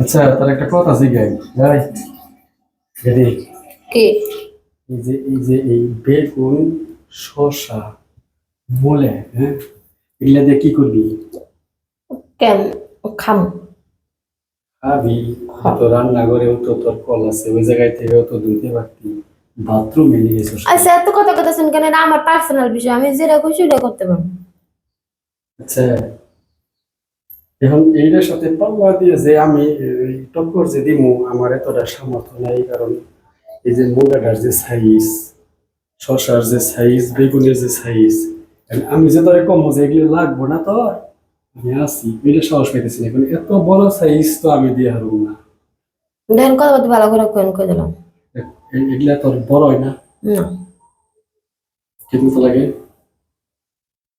আচ্ছা তার একটা কথা জিগাই ভাই কে? এই যে এই যে এই বেগুন শসা বলে হ্যাঁ? এগুলা দিয়ে কি করবি? কেন? খাম। খাবি? তো রান্নাঘরেও তো তোর কল আছে ওই জায়গায় থেকেও তো ধুতে পারতি। বাথরুমে নিয়ে গেছিস আচ্ছা এত কথা কথা শুন কেন আমার পার্সোনাল বিষয় আমি যেটা খুশি সেটা করতে পারব। আচ্ছা। এখন এইটার সাথে পাল্লা দিয়ে যে আমি টক্কর যে দিমু আমার এতটা সামর্থ্য নাই কারণ এই যে মুগাটার যে সাইজ শসার যে সাইজ বেগুনের যে সাইজ আমি যে তোরে কম যে এগুলো লাগবো না তোর আমি আছি। এটা সাহস পাইতেছি না এখন এত বড় সাইজ তো আমি দিয়ে হারবো না। দেখেন কথা বলতে ভালো করে কোয়েন করে দিলাম। এগুলা তোর বড় হয় না। না। কিন্তু তো লাগে?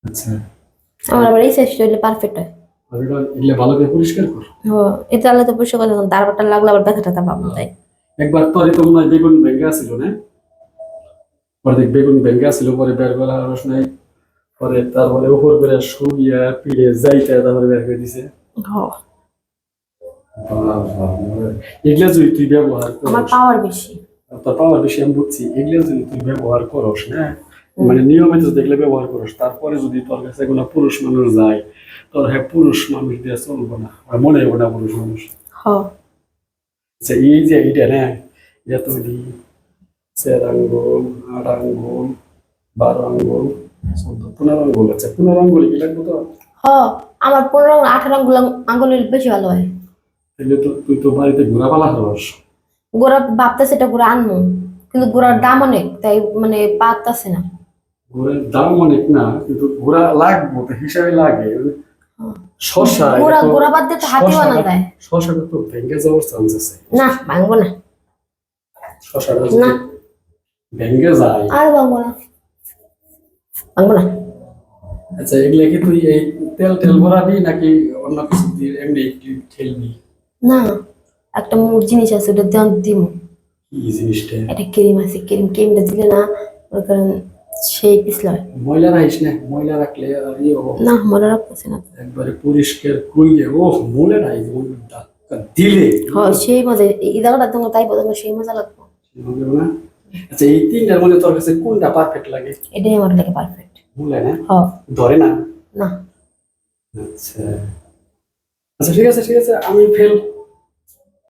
আচ্ছা। আমার আবার এই সাইজটা হইলে পারফেক্ট হয়। এগুলা ভালো করে পরিষ্কার কর। এটা আলাদা পরিষ্কার করে দাঁড়বারটা লাগলে আবার ব্যথা পাবো তাই। একবার তোরে তো মনে বেগুন ভেঙ্গে আসছিল না? পরে দেখ বেগুন ভেঙ্গে আসছিল পরে বের করা রস নাই। পরে তারপরে উপর করে শুইয়া পিড়ে যাইতে তারপরে বের করে দিছে। এগুলা যদি তুই ব্যবহার আমার পাওয়ার বেশি। তোর পাওয়ার বেশি আমি বুঝছি এগুলা যদি তুই ব্যবহার করস না? মানে নিয়মিত এগুলো ব্যবহার করস তারপরে যদি তোর কাছে কোনো পুরুষ মানুষ যায় তোর হ্যাঁ পুরুষ মানুষ দিয়ে চলবো না মনে হব না পুরুষ মানুষ। আচ্ছা এই যে এইটা না এটা চার আঙ্গুল আট আঙ্গুল বারো আঙ্গুল চোদ্দ পনেরো আঙ্গুল আচ্ছা পনেরো আঙ্গুল কি লাগবে তো হ আমার পনেরো আঠারো আঙ্গুল আঙ্গুলের বেশি ভালো হয়। তাহলে তো তুই তো বাড়িতে ঘোরা পালা গোড়া ভাবতে সেটা গোড়া আনব কিন্তু গোড়ার দাম অনেক তাই মানে পাততাছে না। ঘোরের দাম অনেক না কিন্তু ঘোরা লাগবো তো হিসাবে লাগে। শশা গোড়া এটা বাদ দিয়ে তো হাতি বানা যায়। শশাটা তো ভেঙে যাওয়ার চান্স আছে। না ভাঙবো না। শশাটা না। ভেঙে যায়। আর ভাঙবো না। ভাঙবো না। আচ্ছা এগুলা কি তুই এই তেল তেল ভরাবি নাকি অন্য কিছু দিয়ে এমনি ঠেলবি? না একটা মোর জিনিস আছে ওটা দিব কি জিনিসটা? একটা ক্রিম আছে ক্রিম ক্রিমটা দিলে না ওর কারণ সেই পিছলা হয় ময়লা রাখিস না ময়লা রাখলে আর ইয়ে না মনে রাখতেছে না একবারে পরিষ্কার করিয়ে ও নাই যেমন ধাক্কা দিলে। হ সেই মজা। এই তোমার তাই বলতো সেই মজা লাগবে। না? আচ্ছা এই তিনটার মধ্যে তোর কাছে কোনটা পারফেক্ট লাগে? এটাই আমার লাগে পারফেক্ট মূলে না? হ ধরে না? না। আচ্ছা। আচ্ছা ঠিক আছে ঠিক আছে আমি ফেল